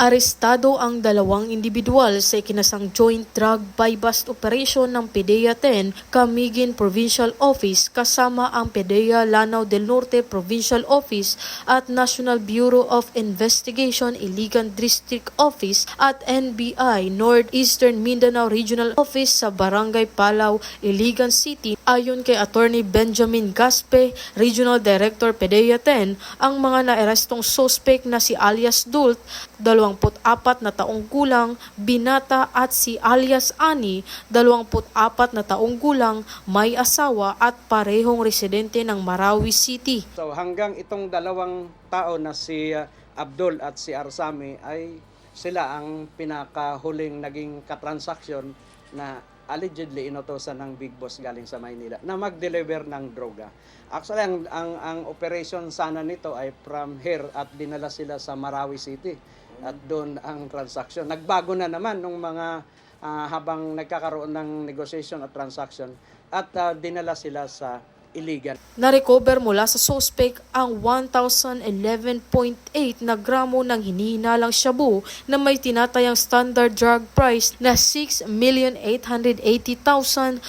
Arestado ang dalawang individual sa ikinasang joint drug buy-bust operation ng PDEA 10 Camiguin Provincial Office kasama ang PDEA Lanao del Norte Provincial Office at National Bureau of Investigation Iligan District Office at NBI Northeastern Mindanao Regional Office sa Barangay Palaw, Iligan City. Ayon kay Attorney Benjamin Gaspe, Regional Director PDEA 10, ang mga naarestong suspect na si alias Dult, 24 na taong gulang, binata at si alias Ani, 24 na taong gulang, may asawa at parehong residente ng Marawi City. So hanggang itong dalawang tao na si uh, Abdul at si Arsami ay sila ang pinakahuling naging katransaksyon na allegedly inutosan ng Big Boss galing sa Maynila na mag-deliver ng droga. Actually, ang, ang, ang operation sana nito ay from here at dinala sila sa Marawi City. At doon ang transaksyon. Nagbago na naman nung mga ah, habang nagkakaroon ng negotiation at transaction at ah, dinala sila sa Iligan. Narecover mula sa suspect ang 1,011.8 na gramo ng hinihinalang shabu na may tinatayang standard drug price na 6,880,240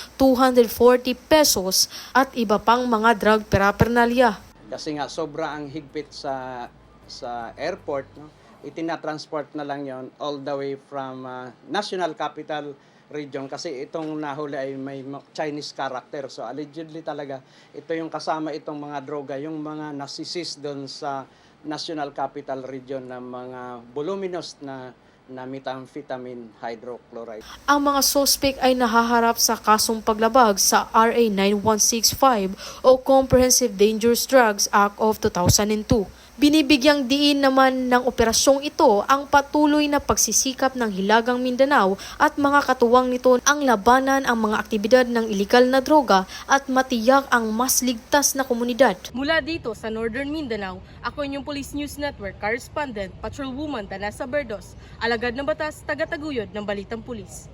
pesos at iba pang mga drug paraphernalia. kasi nga sobra ang higpit sa sa airport no itinatransport na lang yon all the way from uh, national capital region kasi itong nahuli ay may ma- Chinese character so allegedly talaga ito yung kasama itong mga droga yung mga nasisis doon sa national capital region na mga voluminous na na methamphetamine hydrochloride Ang mga suspect ay nahaharap sa kasong paglabag sa RA 9165 o Comprehensive Dangerous Drugs Act of 2002. Binibigyang diin naman ng operasyong ito ang patuloy na pagsisikap ng Hilagang Mindanao at mga katuwang nito ang labanan ang mga aktibidad ng ilegal na droga at matiyak ang mas ligtas na komunidad. Mula dito sa Northern Mindanao, ako inyong Police News Network Correspondent, Patrolwoman Tanasa Berdos, alagad ng batas, taga-taguyod ng Balitang Pulis.